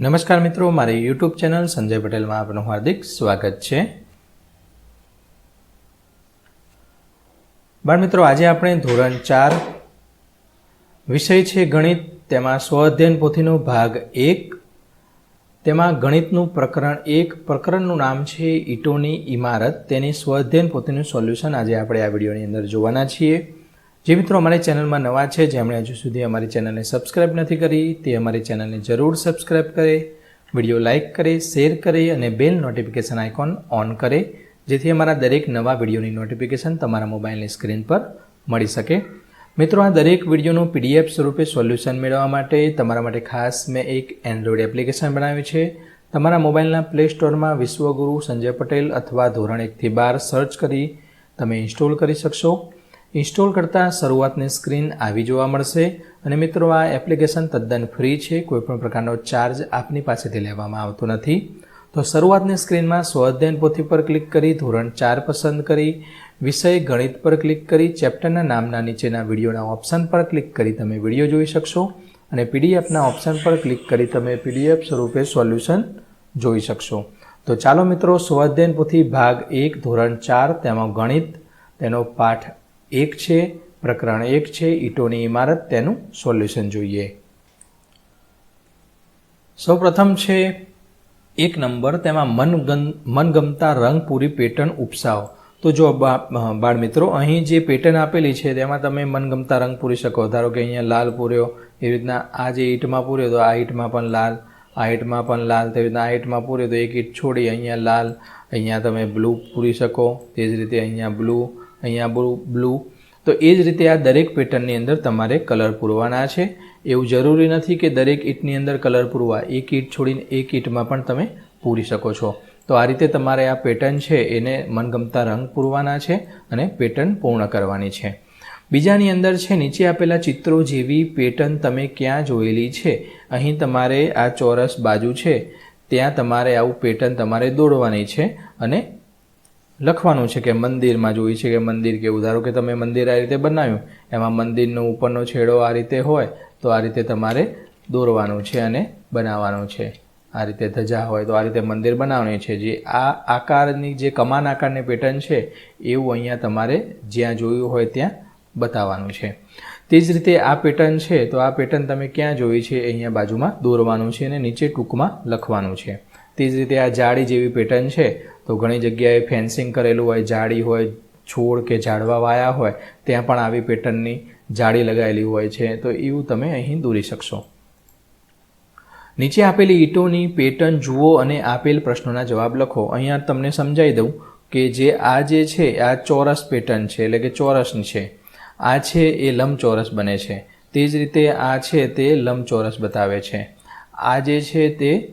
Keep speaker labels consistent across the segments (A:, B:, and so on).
A: નમસ્કાર મિત્રો, મારી યુટ્યુબ ચેનલ સંજય પટેલમાં આપનું હાર્દિક સ્વાગત છે. બાળ મિત્રો, આજે આપણે ધોરણ ચાર વિષય છે ગણિત. તેમાં સ્વઅધ્યયન પોથીનો ભાગ એક. તેમાં ગણિતનું પ્રકરણ એક. પ્રકરણનું નામ છે ઈટોની ઇમારત તેની સ્વઅધ્યયન પોથીનું સોલ્યુશન આજે આપણે આ વિડીયોની અંદર જોવાના છીએ. જે મિત્રો અમારી ચેનલમાં નવા છે, જેમણે હજુ સુધી અમારી ચેનલને સબસ્ક્રાઇબ નથી કરી, તે અમારી ચેનલને જરૂર સબસ્ક્રાઇબ કરે, વીડિયો લાઇક કરે, શેર કરે અને બેલ નોટિફિકેશન આઇકોન ઓન કરે, જેથી અમારા દરેક નવા વિડીયોની નોટિફિકેશન તમારા મોબાઈલની સ્ક્રીન પર મળી શકે. મિત્રો, આ દરેક વિડીયોનું પીડીએફ સ્વરૂપે સોલ્યુશન મેળવવા માટે તમારા માટે ખાસ મેં એક એન્ડ્રોઈડ એપ્લિકેશન બનાવી છે. તમારા મોબાઈલના પ્લે સ્ટોરમાં વિશ્વગુરુ સંજય પટેલ અથવા ધોરણ એકથી બાર સર્ચ કરી તમે ઇન્સ્ટોલ કરી શકશો. ઇન્સ્ટોલ કરતાં શરૂઆતની સ્ક્રીન આવી જોવા મળશે. અને મિત્રો, આ એપ્લિકેશન તદ્દન ફ્રી છે. કોઈપણ પ્રકારનો ચાર્જ આપની પાસેથી લેવામાં આવતો નથી. તો શરૂઆતની સ્ક્રીનમાં સ્વઅધ્યયન પોથી પર ક્લિક કરી, ધોરણ ચાર પસંદ કરી, વિષય ગણિત પર ક્લિક કરી, ચેપ્ટરના નામના નીચેના વિડીયોના ઓપ્શન પર ક્લિક કરી તમે વીડિયો જોઈ શકશો. અને પીડીએફના ઓપ્શન પર ક્લિક કરી તમે પીડીએફ સ્વરૂપે સોલ્યુશન જોઈ શકશો. તો ચાલો મિત્રો સ્વઅધ્યયન પોથી ભાગ એક, ધોરણ ચાર, તેમાં ગણિત, તેનો પાઠ એક છે, પ્રકરણ એક છે, ઈટોની ઇમારત તેનું સોલ્યુશન જોઈએ. સૌપ્રથમ છે, એક નંબર, તેમાં મનગમ, મનગમતા રંગ પૂરી પેટર્ન ઉપસાવો તો જો બાળ મિત્રો અહીં જે પેટર્ન આપેલી છે, તેમાં તમે મનગમતા રંગ પૂરી શકો. ધારો કે અહીંયા લાલ પૂર્યો, એવી રીતના આ જે ઈંટમાં પૂર્યો, તો આ ઈંટમાં પણ લાલ, આ ઈંટમાં પણ લાલ, તેવી રીતના આ ઈંટમાં પૂર્યો, તો એક ઈંટ છોડી, અહીંયા લાલ, અહીંયા તમે બ્લુ પૂરી શકો. તે જ રીતે અહીંયા બ્લુ અહીંયા બ્લુ તો એ જ રીતે આ દરેક પેટર્નની અંદર તમારે કલર પૂરવાના છે. એવું જરૂરી નથી કે દરેક ઈંટની અંદર કલર પૂરવા. એક ઈંટ છોડીને એક ઈંટમાં પણ તમે પૂરી શકો છો. તો આ રીતે તમારે આ પેટર્ન છે એને મનગમતા રંગ પૂરવાના છે અને પેટર્ન પૂર્ણ કરવાની છે. બીજાની અંદર છે, નીચે આપેલા ચિત્રો જેવી પેટર્ન તમે ક્યાં જોયેલી છે? અહીં તમારે આ ચોરસ બાજુ છે. ત્યાં તમારે આવું પેટર્ન તમારે દોરવાની છે અને લખવાનું છે કે મંદિરમાં જોઈ છે કે મંદિર કેવું? ધારો કે તમે મંદિર આ રીતે બનાવ્યું, એમાં મંદિરનો ઉપરનો છેડો આ રીતે હોય, તો આ રીતે તમારે દોરવાનું છે અને બનાવવાનું છે. આ રીતે ધજા હોય તો આ રીતે મંદિર બનાવવાની છે. જે આ આકારની જે કમાન આકારની પેટર્ન છે, એવું અહીંયા તમારે જ્યાં જોયું હોય ત્યાં બતાવવાનું છે. તે જ રીતે આ પેટર્ન છે, તો આ પેટર્ન તમે ક્યાં જોઈ છે અહીંયા બાજુમાં દોરવાનું છે અને નીચે ટૂંકમાં લખવાનું છે. તે જ રીતે આ જાળી જેવી પેટર્ન છે તો ઘણી જગ્યાએ ફેન્સિંગ કરેલું હોય, જાળી હોય, છોડ કે ઝાડવા વાયા હોય, ત્યાં પણ આવી પેટર્નની જાળી લગાવેલી હોય છે. તો એવું તમે અહીં દોરી શકશો. નીચે આપેલી ઈંટોની પેટર્ન જુઓ અને આપેલ પ્રશ્નોના જવાબ લખો. અહીંયા તમને સમજાવી દઉં કે જે આ જે છે, આ ચોરસ પેટર્ન છે, એટલે કે ચોરસની છે. આ છે એ લંબચોરસ બને છે. તે જ રીતે આ છે તે લંબચોરસ બતાવે છે. આ જે છે તે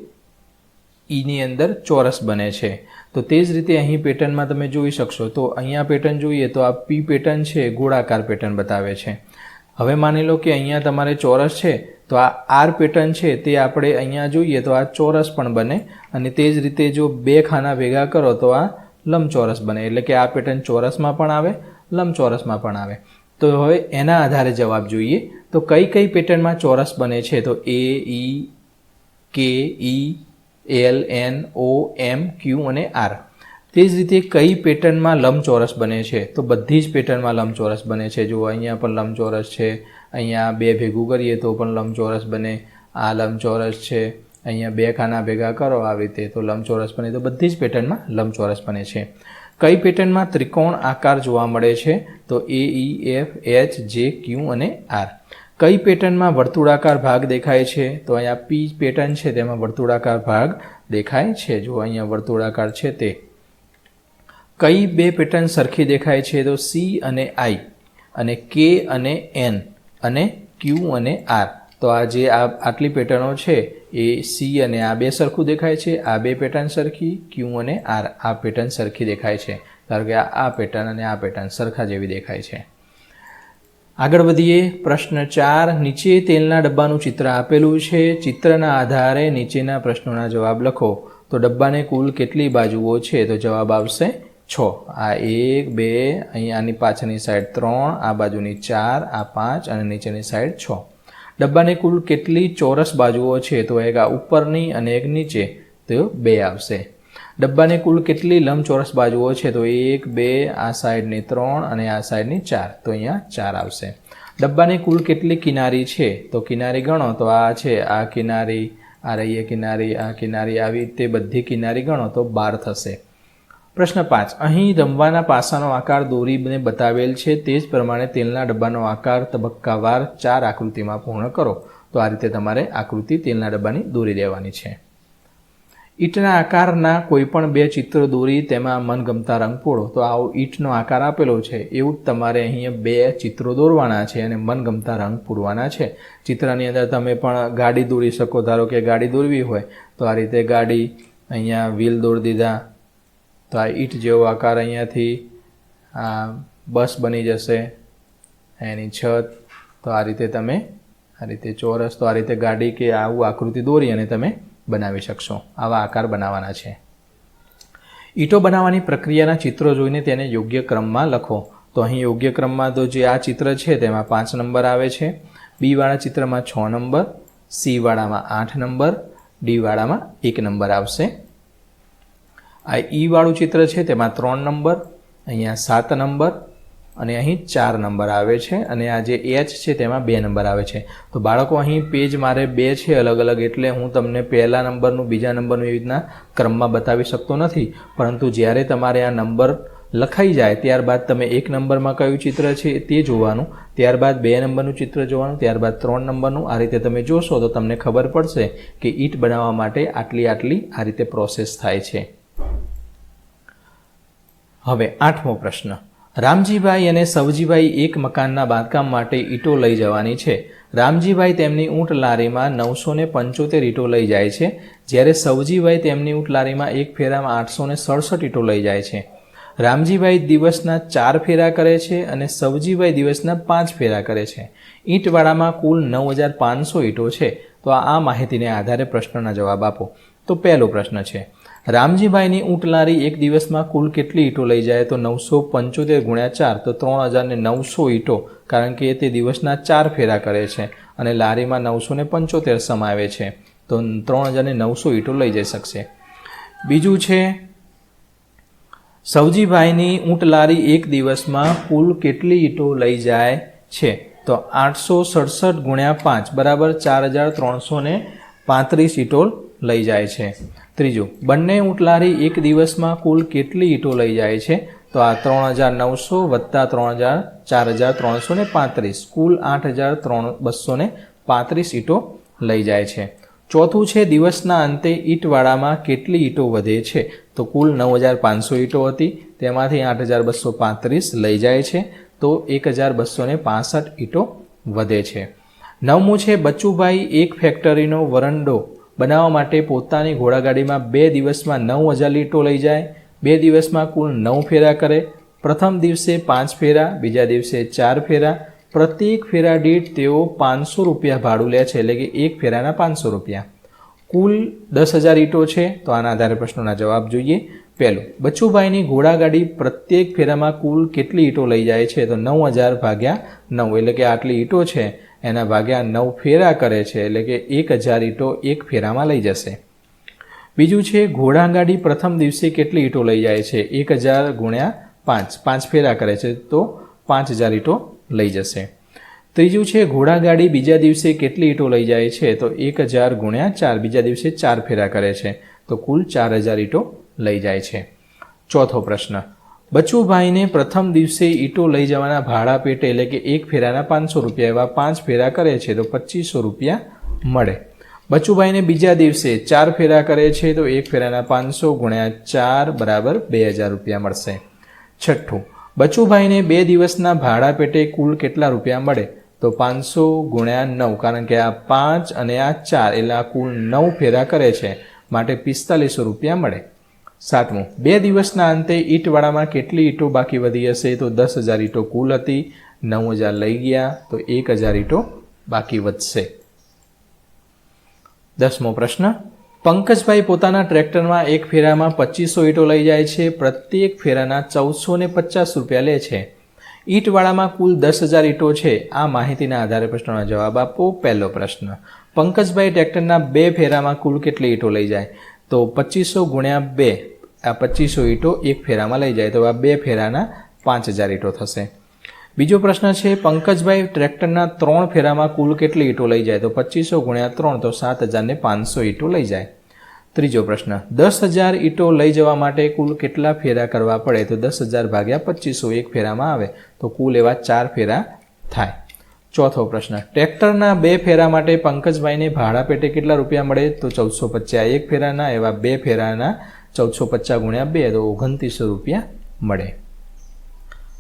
A: ઈની અંદર ચોરસ બને છે. તો તે જ રીતે અહીં પેટર્નમાં તમે જોઈ શકશો. તો અહીંયા પેટર્ન જોઈએ તો આ પી પેટર્ન છે, ગોળાકાર પેટર્ન બતાવે છે. હવે માની લો કે અહીંયા તમારે ચોરસ છે, તો આ આર પેટર્ન છે તે આપણે અહીંયા જોઈએ તો આ ચોરસ પણ બને અને તે જ રીતે જો બે ખાના ભેગા કરો તો આ લંબચોરસ બને. એટલે કે આ પેટર્ન ચોરસમાં પણ આવે, લંબચોરસમાં પણ આવે. તો હવે એના આધારે જવાબ જોઈએ. તો કઈ કઈ પેટર્નમાં ચોરસ બને છે? તો એ E K E L N O M Q અને આર તે જ રીતે કઈ પેટર્નમાં લંબચોરસ બને છે? તો બધી જ પેટર્નમાં લંબચોરસ બને છે. જો અહીંયા પણ લંબચોરસ છે. અહીંયા બે ભેગું કરીએ તો પણ લંબચોરસ બને. આ લંબચોરસ છે. અહીંયા બે ખાના ભેગા કરો આવી રીતે તો લંબચોરસ બને. તો બધી જ પેટર્નમાં લંબચોરસ બને છે. કઈ પેટર્નમાં ત્રિકોણ આકાર જોવા મળે છે? તો એ E F H J Q અને આર કઈ પેટર્નમાં વર્તુળાકાર ભાગ દેખાય છે? તો અહીંયા પી પેટર્ન છે, તેમાં વર્તુળાકાર ભાગ દેખાય છે. જો અહીંયા વર્તુળાકાર છે તે. કઈ બે પેટર્ન સરખી દેખાય છે? તો સી અને આઈ અને કે અને એન અને ક્યુ અને આર તો આ જે આ આટલી પેટર્નો છે, એ સી અને આ બે સરખું દેખાય છે. આ બે પેટર્ન સરખી ક્યુ અને આર આ પેટર્ન સરખી દેખાય છે. ધારો કે આ આ પેટર્ન અને આ પેટર્ન સરખા જેવી દેખાય છે. આગળ વધીએ પ્રશ્ન ચાર, નીચે તેલના ડબ્બાનું ચિત્ર આપેલું છે. ચિત્રના આધારે નીચેના પ્રશ્નોના જવાબ લખો. તો ડબ્બાને કુલ કેટલી બાજુઓ છે? તો જવાબ આવશે છ. આ એક, બે, અહીં આની પાછળની સાઈડ ત્રણ, આ બાજુની ચાર, આ પાંચ અને નીચેની સાઈડ છ. ડબ્બાની કુલ કેટલી ચોરસ બાજુઓ છે? તો એક આ ઉપરની અને એક નીચે. તો બે આવશે. ડબ્બાની કુલ કેટલી લંબચોરસ બાજુઓ છે? તો એક, બે, આ સાઈડની ત્રણ અને આ સાઈડની ચાર. તો અહીંયા ચાર આવશે. ડબ્બાની કુલ કેટલી કિનારી છે? તો કિનારી ગણો. તો આ છે, આ કિનારી, આ રહી કિનારી, આ કિનારી, આવી તે બધી કિનારી ગણો તો બાર થશે. પ્રશ્ન પાંચ. અહીં રમવાના પાસાનો આકાર દોરીને બતાવેલ છે. તે જ પ્રમાણે તેલના ડબ્બાનો આકાર તબક્કાવાર ચાર આકૃતિમાં પૂર્ણ કરો. તો આ રીતે તમારે આકૃતિ તેલના ડબ્બાની દોરી દેવાની છે. ઈંટના આકારના કોઈપણ બે ચિત્રો દોરી તેમાં મનગમતા રંગ પૂરો તો આવો ઈંટનો આકાર આપેલો છે. એવું જ તમારે અહીંયા બે ચિત્રો દોરવાના છે અને મનગમતા રંગ પૂરવાના છે. ચિત્રની અંદર તમે પણ ગાડી દોરી શકો. ધારો કે ગાડી દોરવી હોય, તો આ રીતે ગાડી અહીંયા વ્હીલ દોરી દીધા. તો આ ઈંટ જેવો આકાર અહીંયાથી આ બસ બની જશે. એની છત. તો આ રીતે તમે આ રીતે ચોરસ, તો આ રીતે ગાડી કે આવું આકૃતિ દોરી અને તમે બનાવી શકશો. આવા આકાર બનાવવાના છે. ઈંટો બનાવવાની પ્રક્રિયાના ચિત્રો જોઈને તેને યોગ્ય ક્રમમાં લખો. તો અહીં યોગ્ય ક્રમમાં તો જે આ ચિત્ર છે તેમાં પાંચ નંબર આવે છે. બી વાળા ચિત્રમાં છ નંબર સીવાળામાં આઠ નંબર, ડી વાળામાં એક નંબર આવશે. આ ઈ વાળું ચિત્ર છે તેમાં ત્રણ નંબર, અહીંયા સાત નંબર અને અહીં ચાર નંબર આવે છે અને આ જે એચ છે તેમાં બે નંબર આવે છે. તો બાળકો, અહીં પેજ મારે બે છે અલગ અલગ, એટલે હું તમને પહેલા નંબરનું, બીજા નંબરનું એવી રીતના ક્રમમાં બતાવી શકતો નથી. પરંતુ જ્યારે તમારે આ નંબર લખાઈ જાય, ત્યારબાદ તમે એક નંબરમાં કયું ચિત્ર છે તે જોવાનું, ત્યારબાદ બે નંબરનું ચિત્ર જોવાનું, ત્યારબાદ ત્રણ નંબરનું, આ રીતે તમે જોશો તો તમને ખબર પડશે કે ઈટ બનાવવા માટે આટલી આટલી આ રીતે પ્રોસેસ થાય છે. હવે આઠમો પ્રશ્ન. રામજીભાઈ અને સવજીભાઈ એક મકાનના બાંધકામ માટે ઈંટો લઈ જવાની છે. રામજીભાઈ તેમની ઊંટ લારીમાં નવસો ને પંચોતેર ઈંટો લઈ જાય છે, જ્યારે સવજીભાઈ તેમની ઊંટ લારીમાં એક ફેરામાં આઠસો ને સડસઠ ઈંટો લઈ જાય છે. રામજીભાઈ દિવસના ચાર ફેરા કરે છે અને સવજીભાઈ દિવસના પાંચ ફેરા કરે છે. ઈંટવાળામાં કુલ નવ હજાર પાંચસો ઈંટો છે. તો આ માહિતીને આધારે પ્રશ્નના જવાબ આપો. તો પહેલો પ્રશ્ન છે રામજીભાઈની ઊંટ લારી એક દિવસમાં કુલ કેટલી ઈંટો લઈ જાય? તો નવસો પંચોતેર ગુણ્યા ચાર, તો ત્રણ હજાર નવસો ઈંટો, કારણ કે તે દિવસના ચાર ફેરા કરે છે અને લારીમાં નવસો ને પંચોતેર સમાવે છે. તો ત્રણ હજાર નવસો ઈંટો લઈ જઈ શકશે. બીજું છે, સવજીભાઈની ઊંટ લારી એક દિવસમાં કુલ કેટલી ઈંટો લઈ જાય છે? તો આઠસો સડસઠ ગુણ્યા પાંચ, બરાબર ચાર હજાર ત્રણસો પાંત્રીસ ઈંટો લઈ જાય છે. ત્રીજું, બંને ઊંટલારી એક દિવસમાં કુલ કેટલી ઈંટો લઈ જાય છે? તો આ ત્રણ હજાર નવસો વત્તા ત્રણ હજાર ચાર હજાર ત્રણસો ને પાંત્રીસ, કુલ આઠ હજાર ત્રણ બસો ને પાંત્રીસ ઈંટો લઈ જાય છે. ચોથું છે, દિવસના અંતે ઈંટવાળામાં કેટલી ઈંટો વધે છે? તો કુલ નવ હજાર પાંચસો ઈંટો હતી, તેમાંથી આઠ હજાર બસો પાંત્રીસ લઈ જાય છે, તો એક હજાર બસો ને ઈંટો વધે છે. નવમું છે બચ્ચુભાઈ એક ફેક્ટરીનો વરંડો બનાવવા માટે પોતાની ઘોડાગાડીમાં બે દિવસમાં નવ હજાર લીટો લઈ જાય, બે દિવસમાં કુલ નવ ફેરા કરે. પ્રથમ દિવસે પાંચ ફેરા, બીજા દિવસે ચાર ફેરા. પ્રત્યેક ફેરા દીઠ તેઓ પાંચસો રૂપિયા ભાડું લે છે, એટલે કે એક ફેરાના પાંચસો રૂપિયા. કુલ દસ હજાર ઈંટો છે, તો આના આધારે પ્રશ્નોના જવાબ જોઈએ. પહેલું, બચ્ચુભાઈની ઘોડાગાડી પ્રત્યેક ફેરામાં કુલ કેટલી ઈંટો લઈ જાય છે? તો નવ હજાર ભાગ્યા નવ, એટલે કે આટલી ઈંટો છે. એના ભાગ્યા નવ ફેરા કરે છે, એટલે કે એક હજાર ઈંટો એક ફેરામાં લઈ જશે. બીજું છે ઘોડાગાડી પ્રથમ દિવસે કેટલી ઈંટો લઈ જાય છે? એક હજાર ગુણ્યા પાંચ. પાંચ ફેરા કરે છે, તો પાંચ હજાર ઈંટો લઈ જશે. ત્રીજું છે ઘોડાગાડી બીજા દિવસે કેટલી ઈંટો લઈ જાય છે? તો એક હજાર ગુણ્યા ચાર. બીજા દિવસે ચાર ફેરા કરે છે. તો કુલ ચાર હજાર ઈંટો લઈ જાય છે. ચોથો પ્રશ્ન. બચુભાઈને પ્રથમ દિવસે ઈંટો લઈ જવાના ભાડા પેટે એટલે કે એક ફેરાના પાંચસો રૂપિયા એવા પાંચ ફેરા કરે છે તો પચીસો રૂપિયા મળે. બચુભાઈને બીજા દિવસે ચાર ફેરા કરે છે તો એક ફેરાના પાંચસો ગુણ્યા ચાર બરાબર બે હજાર રૂપિયા મળશે. છઠ્ઠું, બચુભાઈને બે દિવસના ભાડા પેટે કુલ કેટલા રૂપિયા મળે? તો પાંચસો ગુણ્યા નવ, કારણ કે આ પાંચ અને આ ચાર, એટલે આ કુલ નવ ફેરા કરે છે. માટે પિસ્તાલીસો રૂપિયા મળે. સાતમું. બે દિવસના અંતે ઈંટવાળામાં કેટલી ઈંટો બાકી વધી હશે તો દસ હજાર ઈંટો કુલ હતી, નવ હજાર લઈ ગયા, તો એક હજાર ઈંટો બાકી વધશે. દસમો પ્રશ્ન. પંકજભાઈ પોતાના ટ્રેક્ટરમાં એક ફેરામાં પચીસો ઈંટો લઈ જાય છે, પ્રત્યેક ફેરાના ચૌદસો ને પચાસ રૂપિયા લે છે. ઈંટવાળામાં કુલ દસ હજાર ઈંટો છે. આ માહિતીના આધારે પ્રશ્નનો જવાબ આપો. પહેલો પ્રશ્ન. પંકજભાઈ ટ્રેક્ટરના બે ફેરામાં કુલ કેટલી ઈંટો લઈ જાય? તો પચીસો ગુણ્યા બે. આ પચીસો ઈંટો એક ફેરામાં લઈ જાય. તો આ બે ફેરાના પાંચ હજાર ઈંટો થશે. બીજો પ્રશ્ન છે, પંકજભાઈ ટ્રેક્ટરના ત્રણ ફેરામાં કુલ કેટલી ઈંટો લઈ જાય? તો પચીસો ગુણ્યા ત્રણ, તો સાત હજારને પાંચસો ઈંટો લઈ જાય. ત્રીજો પ્રશ્ન, દસ હજાર ઈંટો લઈ જવા માટે કુલ કેટલા ફેરા કરવા પડે? તો દસ હજાર ભાગ્યા પચીસો એક ફેરામાં આવે. તો કુલ એવા ચાર ફેરા થાય. ચોથો પ્રશ્ન, ટ્રેક્ટરના બે ફેરા માટે પંકજભાઈને ભાડા પેટે કેટલા રૂપિયા મળે? તો ચૌદસો પચાસ એક ફેરાના, એવા બે ફેરાના ચૌદસો પચાસ ગુણ્યા બે, તો ઓગણત્રીસો રૂપિયા મળે.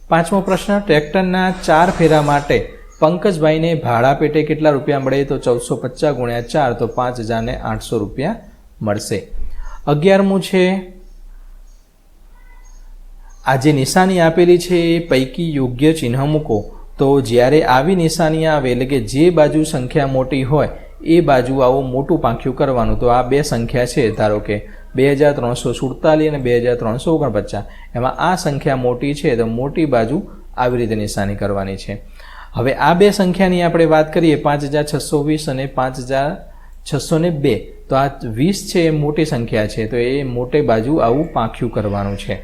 A: પાંચમો પ્રશ્ન, ટ્રેક્ટરના ચાર ફેરા માટે પંકજભાઈને ભાડા પેટે કેટલા રૂપિયા મળે? તો ચૌદસો પચાસ ગુણ્યા ચાર, તો પાંચ હજારને આઠસો રૂપિયા મળશે. અગિયારમું છે, આ જે નિશાની આપેલી છે એ પૈકી યોગ્ય ચિહ્ન મૂકો. તો જ્યારે આવી નિશાની આવે, એટલે કે જે બાજુ સંખ્યા મોટી હોય, એ બાજુ આવું મોટું પાંખ્યું કરવાનું. તો આ બે સંખ્યા છે, ધારો કે બે હજાર ત્રણસો સુડતાલીસ અને બે હજાર ત્રણસો ઓગણપચાસ. એમાં આ સંખ્યા મોટી છે, તો મોટી બાજુ આવી રીતે નિશાની કરવાની છે. હવે આ બે સંખ્યાની આપણે વાત કરીએ, પાંચ હજાર છસો વીસ અને પાંચ હજાર છસો ને બે. તો આ વીસ છે એ મોટી સંખ્યા છે, તો એ મોટે બાજુ આવું પાંખ્યું કરવાનું છે.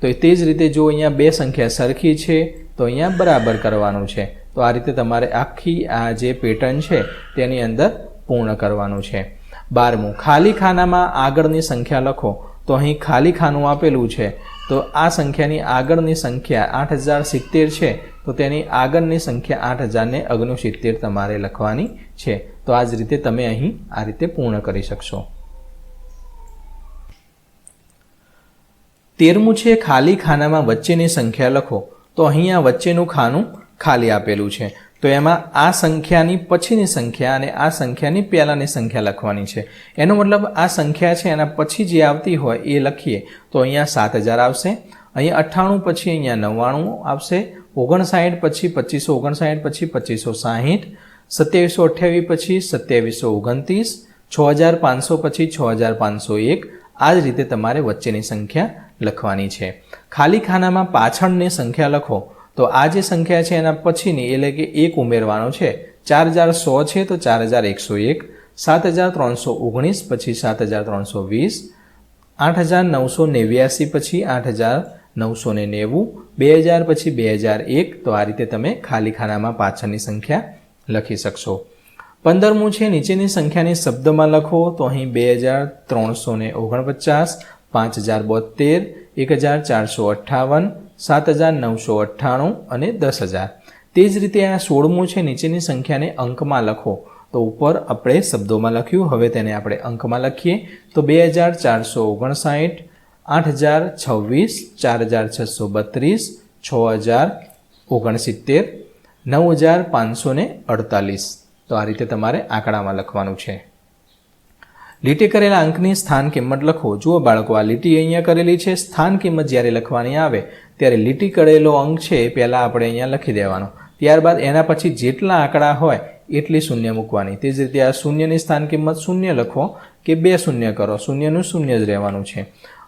A: તો તે જ રીતે જો અહીંયા બે સંખ્યા સરખી છે, તો અહીંયા બરાબર કરવાનું છે. તો આ રીતે તમારે આખી આ જે પેટર્ન છે, તેની અંદર પૂર્ણ કરવાનું છે. બારમું. ખાલી ખાનામાં આગળની સંખ્યા લખો. તો અહીં ખાલી ખાનું આપેલું છે. તો આ સંખ્યાની આગળની સંખ્યા આઠ હજાર સિત્તેર છે. તો તેની આગળની સંખ્યા આઠ હજારને અગ્નસિત્તેર તમારે લખવાની છે. તો આ જ રીતે તમે અહીં આ રીતે પૂર્ણ કરી શકશો. તેરમું છે ખાલી ખાનામાં વચ્ચેની સંખ્યા લખો. તો અહીંયા વચ્ચેનું ખાનું ખાલી આપેલું છે. તો એમાં આ સંખ્યાની પછીની સંખ્યા અને આ સંખ્યાની પહેલાંની સંખ્યા લખવાની છે. એનો મતલબ આ સંખ્યા છે, એના પછી જે આવતી હોય એ લખીએ. તો અહીંયા સાત હજાર આવશે. અહીંયા અઠ્ઠાણું પછી અહીંયા નવ્વાણું આવશે. ઓગણસાઠ પછી પચીસો ઓગણસાઠ પછી પચીસો સાહીઠ. સત્યાવીસો અઠ્યાવીસ પછી સત્યાવીસો ઓગણત્રીસ. છ હજાર પાંચસો પછી છ હજાર પાંચસો એક. આ જ રીતે તમારે વચ્ચેની સંખ્યા લખવાની છે. ખાલી ખાનામાં પાછળની સંખ્યા લખો. તો આ જે સંખ્યા છે એના પછીની, એટલે કે એક ઉમેરવાનો છે. ચાર હજાર સો છે તો ચાર હજાર એકસો એક. સાત હજાર ત્રણસો ઓગણીસ, પછી સાત હજાર ત્રણસો વીસ. આઠ હજાર નવસો નેવ્યાસી, પછી આઠ હજાર નવસો ને નેવું. બે હજાર પછી બે હજાર એક. તો આ રીતે તમે ખાલી ખાનામાં પાછળની સંખ્યા લખી શકશો. પંદરમું છે, નીચેની સંખ્યાની શબ્દમાં લખો. તો અહીં બે હજાર ત્રણસો ને ઓગણપચાસ, પાંચ હજાર બોતેર એક હજાર ચારસો અઠ્ઠાવન સાત હજાર નવસો અઠ્ઠાણું અને દસ હજાર. તે જ રીતે આ સોળમું છે, નીચેની સંખ્યાને અંકમાં લખો. તો ઉપર આપણે શબ્દોમાં લખ્યું, હવે તેને આપણે અંકમાં લખીએ. તો બે હજાર ચારસો ઓગણસાઠ, આઠ હજાર છવ્વીસ, ચાર હજાર છસો બત્રીસ, છ હજાર ઓગણસિત્તેર, નવ હજાર પાંચસો ને અડતાલીસ. તો આ રીતે તમારે આંકડામાં લખવાનું છે. લીટી કરેલા અંકની સ્થાન કિંમત લખો. જુઓ બાળકો, આ લીટી અહીંયા કરેલી છે. સ્થાન કિંમત જ્યારે લખવાની આવે, ત્યારે લીટી કરેલો અંક છે એ પહેલાં આપણે અહીંયા લખી દેવાનો. ત્યારબાદ એના પછી જેટલા આંકડા હોય, એટલી શૂન્ય મૂકવાની. તે જ રીતે આ શૂન્યની સ્થાન કિંમત શૂન્ય લખો કે બે શૂન્ય કરો. શૂન્યનું શૂન્ય જ રહેવાનું છે.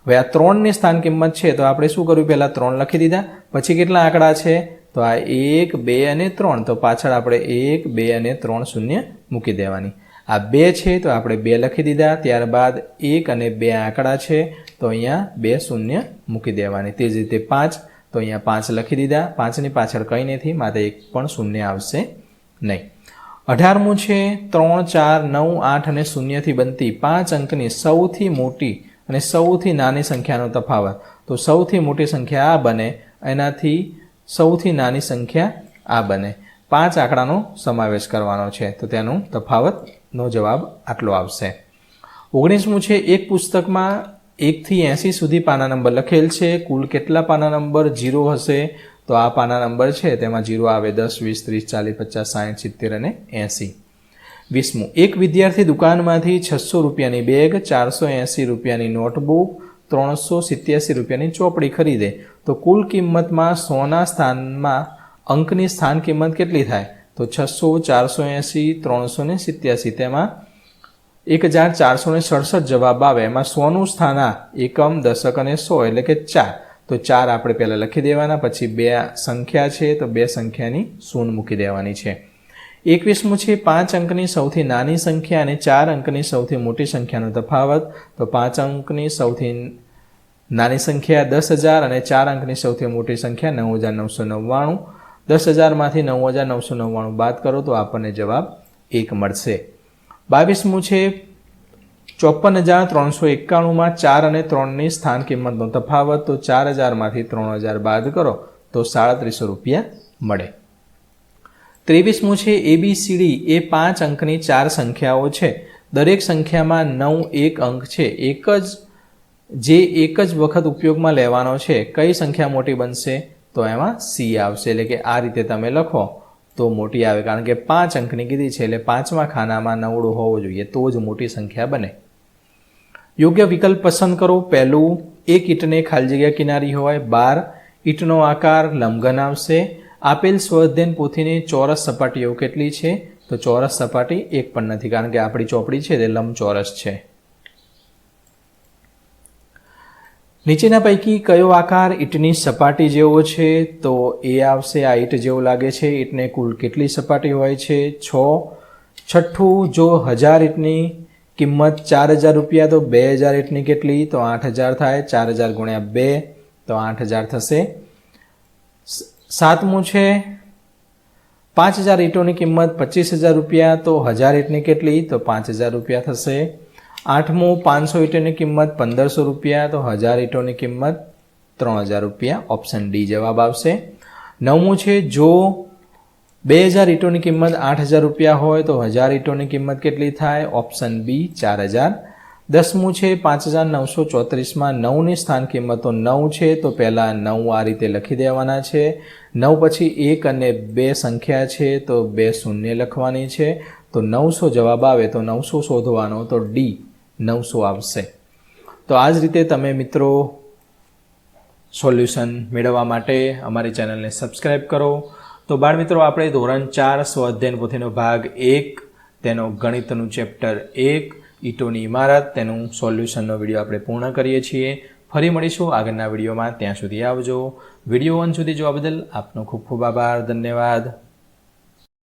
A: હવે આ ત્રણની સ્થાન કિંમત છે, તો આપણે શું કર્યું? પહેલાં ત્રણ લખી દીધા. પછી કેટલા આંકડા છે? તો આ એક, બે અને ત્રણ. તો પાછળ આપણે એક, બે અને ત્રણ શૂન્ય મૂકી દેવાની. આ બે છે, તો આપણે બે લખી દીધા. ત્યારબાદ એક અને બે આંકડા છે, તો અહીંયા બે શૂન્ય મૂકી દેવાની. તે જ રીતે પાંચ, તો અહીંયા પાંચ લખી દીધા. પાંચની પાછળ કંઈ નથી માટે એક પણ શૂન્ય આવશે નહીં. અઢારમું છે, ત્રણ, ચાર, નવ, આઠ અને શૂન્યથી બનતી પાંચ અંકની સૌથી મોટી અને સૌથી નાની સંખ્યાનો તફાવત. તો સૌથી મોટી સંખ્યા આ બને, એનાથી સૌથી નાની સંખ્યા આ બને. પાંચ આંકડાનો સમાવેશ કરવાનો છે, તો તેનું તફાવતનો જવાબ આટલો આવશે. ઓગણીસમું છે, એક પુસ્તકમાં એકથી એંસી સુધી પાના નંબર લખેલ છે. કુલ કેટલા પાના નંબર? જીરો હશે તો આ પાના નંબર છે, તેમાં જીરો આવે દસ, વીસ, ત્રીસ, ચાલીસ, પચાસ સાઠ સિત્તેર અને એંસી. વીસમું, એક વિદ્યાર્થી દુકાનમાંથી છસો રૂપિયાની બેગ, ચારસો એંસી રૂપિયાની નોટબુક, ત્રણસો સિત્યાસી રૂપિયાની ચોપડી ખરીદે. તો કુલ કિંમતમાં સોના સ્થાનમાં અંકની સ્થાન કિંમત કેટલી થાય? તો છસો ચારસો એંસી ત્રણસો ને સિત્યાસી તેમાં એક હજાર ચારસો ને સડસઠ જવાબ આવે. એમાં સોનું સ્થાન એકમ, દશક અને સો એટલે કે ચાર. તો ચાર આપણે પહેલાં લખી દેવાના, પછી બે સંખ્યા છે, તો બે સંખ્યાની શૂન મૂકી દેવાની છે. એકવીસમું છે પાંચ અંકની સૌથી નાની સંખ્યા અને ચાર અંકની સૌથી મોટી સંખ્યાનો તફાવત. તો પાંચ અંકની સૌથી નાની સંખ્યા દસ હજાર અને ચાર અંકની સૌથી મોટી સંખ્યા નવ હજાર નવસો નવ્વાણું. દસ હજારમાંથી નવ હજાર નવસો નવ્વાણું. બાદ કરો તો આપણને જવાબ એક મળશે. બાવીસમું છે, ચોપન હજાર ત્રણસો એકાણુંમાં ચાર અને ત્રણની સ્થાન કિંમતનો તફાવત. તો ચાર હજારમાંથી ત્રણ હજાર બાદ કરો તો સાડત્રીસો રૂપિયા મળે. ત્રેવીસમું છે એબીસીડી એ પાંચ અંકની ચાર સંખ્યાઓ છે. દરેક સંખ્યામાં નવ એક અંક છે. એક જ, જે એક જ વખત ઉપયોગમાં લેવાનો છે, કઈ સંખ્યા મોટી બનશે? તો એમાં સી આવશે. એટલે કે આ રીતે તમે લખો. તો મોટી આવે, કારણ કે પાંચ અંકની કીધી છે, એટલે પાંચમા ખાનામાં નવડું હોવું જોઈએ. તો જ મોટી સંખ્યા બને. યોગ્ય વિકલ્પ પસંદ કરો. પહેલું, એક ઈંટને ખાલી જગ્યા કિનારી હોય. બાર, ઈંટનો આકાર લંબઘન આવશે. આપેલ સ્વઅધ્યયન પોથીની ચોરસ સપાટીઓ કેટલી છે? તો ચોરસ સપાટી એક પણ નથી, કારણ કે આપણી ચોપડી છે તે લંબચોરસ છે. નીચેના પૈકી કયો આકાર ઈંટની સપાટી જેવો છે? તો એ આવશે, આ ઈંટ જેવું લાગે છે. ઈંટને કુલ કેટલી સપાટી હોય છે? છ. છઠ્ઠું, જો હજાર ઈંટની કિંમત ચાર હજાર રૂપિયા, તો બે હજાર ઈંટની કેટલી? તો આઠ હજાર થાય, ચાર હજાર ગુણ્યા બે, તો આઠ હજાર થશે. સાતમું છે, પાંચ હજાર ઈંટોની કિંમત પચીસ હજાર રૂપિયા, તો હજાર ઈંટની કેટલી? તો પાંચ હજાર રૂપિયા થશે. આઠમું પાંચસો ઈંટોની કિંમત પંદરસો રૂપિયા, તો હજાર ઈંટોની કિંમત ત્રણ હજાર રૂપિયા. ઓપ્શન ડી જવાબ આવશે. નવમું છે, જો બે હજાર ઈંટોની કિંમત આઠ હજાર રૂપિયા હોય, તો હજાર ઈંટોની કિંમત કેટલી થાય? ઓપ્શન બી ચાર હજાર. દસમું છે, પાંચ હજાર નવસો ચોત્રીસમાં નવની સ્થાન કિંમતો નવ છે, તો પહેલાં નવ આ રીતે લખી દેવાના છે. નવ પછી એક અને બે સંખ્યા છે, તો બે શૂન્ય લખવાની છે. તો નવસો જવાબ આવે, તો નવસો શોધવાનો. તો ડી નવસો આવશે. તો આ જ રીતે તમે મિત્રો સોલ્યુશન મેળવવા માટે અમારી ચેનલને સબસ્ક્રાઈબ કરો. તો બાળ મિત્રો, આપણે ધોરણ ચાર સ્વઅધ્યયન પોથીનો ભાગ એક, તેનો ગણિતનું ચેપ્ટર એક, ઈટોની ઇમારત, તેનું સોલ્યુશનનો વીડિયો આપણે પૂર્ણ કરીએ છીએ. ફરી મળીશું આગળના વિડીયોમાં. ત્યાં સુધી આવજો. વીડિયો વન સુધી જોવા બદલ આપનો ખૂબ ખૂબ આભાર. ધન્યવાદ.